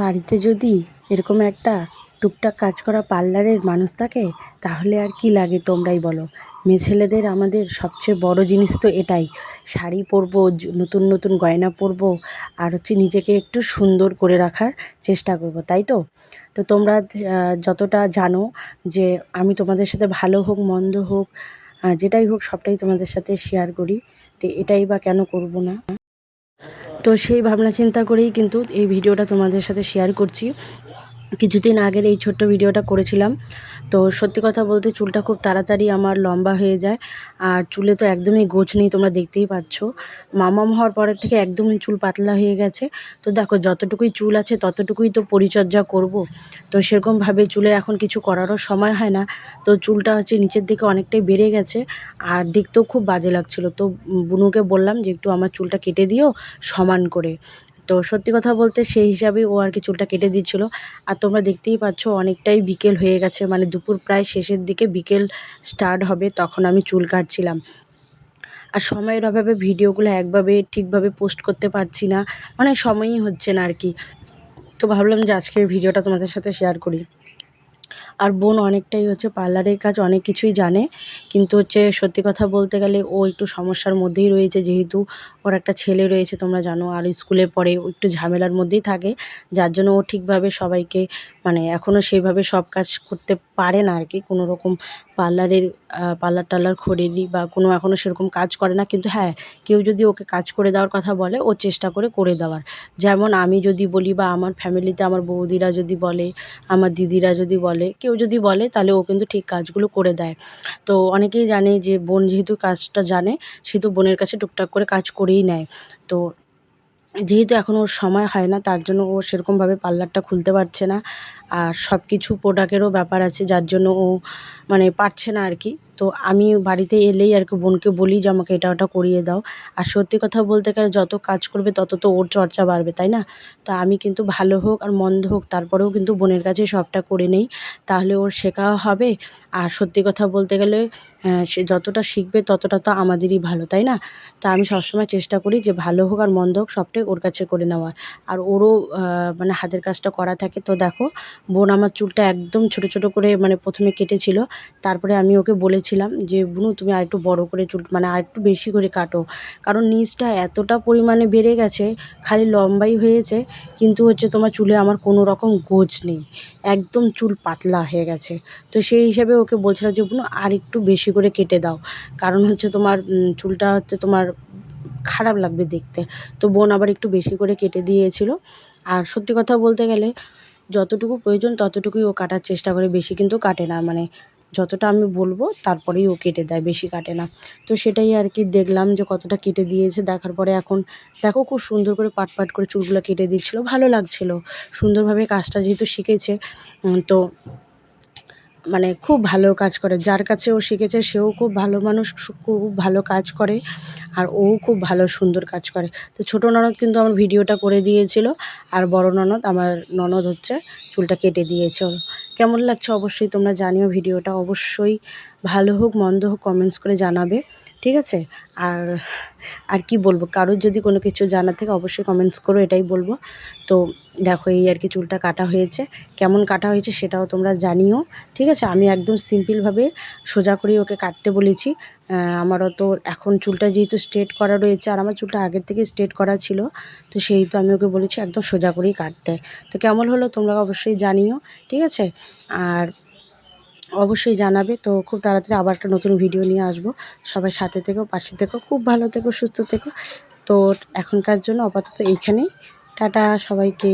বাড়িতে যদি এরকম একটা টুকটাক কাজ করা পার্লারের মানুষ থাকে, তাহলে আর কি লাগে তোমরাই বলো? মেয়ে ছেলেদের আমাদের সবচেয়ে বড় জিনিস তো এটাই। শাড়ি পরবো নতুন নতুন গয়না পরবো, আর হচ্ছে নিজেকে একটু সুন্দর করে রাখার চেষ্টা করব, তাই তো? তো তোমরা যতটা জানো যে আমি তোমাদের সাথে ভালো হোক, মন্দ হোক যেটাই হোক সবটাই তোমাদের সাথে শেয়ার করি। তো এটাই বা কেন করব না? তো সেই ভাবনা চিন্তা করেই কিন্তু এই ভিডিওটা তোমাদের সাথে শেয়ার করছি। কিছুদিন আগের এই ছোট্ট ভিডিওটা করেছিলাম। তো সত্যি কথা বলতে চুলটা খুব তাড়াতাড়ি আমার লম্বা হয়ে যায়। আর চুলে তো একদমই গোছ নেই, তোমরা দেখতেই পাচ্ছ। মামাম হওয়ার পরের থেকে একদমই চুল পাতলা হয়ে গেছে। তো দেখো, যতটুকুই চুল আছে, ততটুকুই তো পরিচর্যা করব। তো সেরকমভাবে চুলে এখন কিছু করারও সময় হয় না। তো চুলটা হচ্ছে নিচের দিকে অনেকটাই বেড়ে গেছে। আর দেখতেও খুব বাজে লাগছিল। তো বুনুকে বললাম যে, একটু আমার চুলটা কেটে দিও সমান করে। তো সত্যি কথা বলতে সেই হিসাবেই ও আর কি চুলটা কেটে দিচ্ছিল। আর তোমরা দেখতেই পাচ্ছ অনেকটাই বিকেল হয়ে গেছে মানে দুপুর প্রায় শেষের দিকে বিকেল স্টার্ট হবে তখন আমি চুল কাটছিলাম। আর সময়ের অভাবে ভিডিওগুলো একভাবে ঠিকভাবে পোস্ট করতে পারছি না মানে সময়ই হচ্ছে না আর কি। তো ভাবলাম যে আজকের ভিডিওটা তোমাদের সাথে শেয়ার করি। আর বোন অনেকটাই হচ্ছে পার্লারের কাজ অনেক কিছুই জানে। কিন্তু হচ্ছে সত্যি কথা বলতে গেলে ও একটু সমস্যার মধ্যেই রয়েছে যেহেতু ওর একটা ছেলে রয়েছে, তোমরা জানো, আর স্কুলে পড়ে ও একটু ঝামেলার মধ্যেই থাকে। যার জন্য ও ঠিকভাবে সবাইকে মানে এখনও সেইভাবে সব কাজ করতে পারে না আর কি কোনো রকম পার্লারের পার্লার টার্লার খোলেনি বা কোনো এখনও সেরকম কাজ করে না। কিন্তু হ্যাঁ কেউ যদি ওকে কাজ করে দেওয়ার কথা বলে, ও চেষ্টা করে করে দেওয়ার। যেমন আমি যদি বলি বা আমার ফ্যামিলিতে আমার বৌদিরা যদি বলে, আমার দিদিরা যদি বলে, কেউ যদি বলে, তাহলে ও কিন্তু ঠিক কাজগুলো করে দেয়। তো অনেকেই জানে যে বোন যেহেতু কাজটা জানে, সেহেতু বোনের কাছে টুকটাক করে কাজ করেই নেয়। তো যেহেতু এখন ওর সময় হয় না, তার জন্য ও সেরকমভাবে পার্লারটা খুলতে পারছে না। আর সব কিছু প্রোডাক্টেরও ব্যাপার আছে, যার জন্য ও মানে পারছে না আর কি। তো আমি বাড়িতে এলেই আর কি বোনকে বলি যে, আমাকে এটা ওটা করিয়ে দাও। আর সত্যি কথা বলতে গেলে যত কাজ করবে তত তো ওর চর্চা বাড়বে, তাই না? তো আমি কিন্তু ভালো হোক আর মন্দ হোক, তারপরেও কিন্তু বোনের কাছে সবটা করে নেই। তাহলে ওর শেখাও হবে। আর সত্যি কথা বলতে গেলে সে যতটা শিখবে ততটা তো আমাদেরই ভালো, তাই না? তা আমি সবসময় চেষ্টা করি যে ভালো হোক আর মন্দ হোক সবটাই ওর কাছে করে নেওয়ার। আর ওরও মানে হাতের কাজটা করা থাকে। তো দেখো, বোন আমার চুলটা একদম ছোট ছোট করে মানে প্রথমে কেটেছিল। তারপরে আমি ওকে বলেছিলাম যে, বুনু, তুমি আর একটু বড়ো করে চুল মানে আর একটু বেশি করে কাটো। কারণ নিচটা এতটা পরিমাণে বেড়ে গেছে, খালি লম্বাই হয়েছে, কিন্তু হচ্ছে তোমার চুলে আমার কোনো রকম গোজ নেই। একদম চুল পাতলা হয়ে গেছে। তো সেই হিসাবে ওকে বলছিলাম যে, বুনু আর একটু বেশি করে কেটে দাও। কারণ হচ্ছে তোমার চুলটা হচ্ছে তোমার খারাপ লাগবে দেখতে। তো বোন আবার একটু বেশি করে কেটে দিয়েছিল। আর সত্যি কথা বলতে গেলে, যতটুকু প্রয়োজন ততটুকুই ও কাটার চেষ্টা করে, বেশি কিন্তু কাটে না। মানে যতটা আমি বলব, তারপরেই ও কেটে দেয়, বেশি কাটে না। তো সেটাই আর কি দেখলাম যে কতটা কেটে দিয়েছে। দেখার পরে এখন দেখো খুব সুন্দর করে পাট পাট করে চুলগুলো কেটে দিচ্ছিল, ভালো লাগছিল। সুন্দরভাবে কাজটা যেহেতু শিখেছে তো মানে খুব ভালো কাজ করে। যার কাছে ও শিখেছে, সেও খুব ভালো মানুষ খুব ভালো কাজ করে আর ও খুব ভালো, সুন্দর কাজ করে। তো ছোটো ননদ কিন্তু আমার ভিডিওটা করে দিয়েছিল আর বড় ননদ আমার ননদ হচ্ছে চুলটা কেটে দিয়েছে কেমন লাগছে অবশ্যই তোমরা জানিও ভিডিওটা। অবশ্যই ভালো হোক, মন্দ হোক কমেন্টস করে জানাবে। ঠিক আছে? আর আর কি বলব? কারোর যদি কোনো কিছু জানার থাকে অবশ্যই কমেন্টস করো, এটাই বলব। তো দেখো, এই আর কি চুলটা কাটা হয়েছে। কেমন কাটা হয়েছে সেটাও তোমরা জানিও, ঠিক আছে? আমি একদম সিম্পলভাবে সোজা করে ওকে কাটতে বলেছি। আমারও তো এখন চুলটা যেহেতু স্ট্রেট করা রয়েছে, আর আমার চুলটা আগের থেকে স্ট্রেট করা ছিল, তো সেই তো আমি ওকে বলেছি একদম সোজা করেই কাটতে। তো কেমন হলো তোমরা অবশ্যই জানিও, ঠিক আছে? আর অবশ্যই জানাবে। তো খুব তাড়াতাড়ি আবার একটা নতুন ভিডিও নিয়ে আসব। সবাই সাথে থেকো, পাশে থেকো, খুব ভালো থেকো, সুস্থ থেকো। তো এখনকার জন্য আপাতত এইখানেই। টাটা সবাইকে।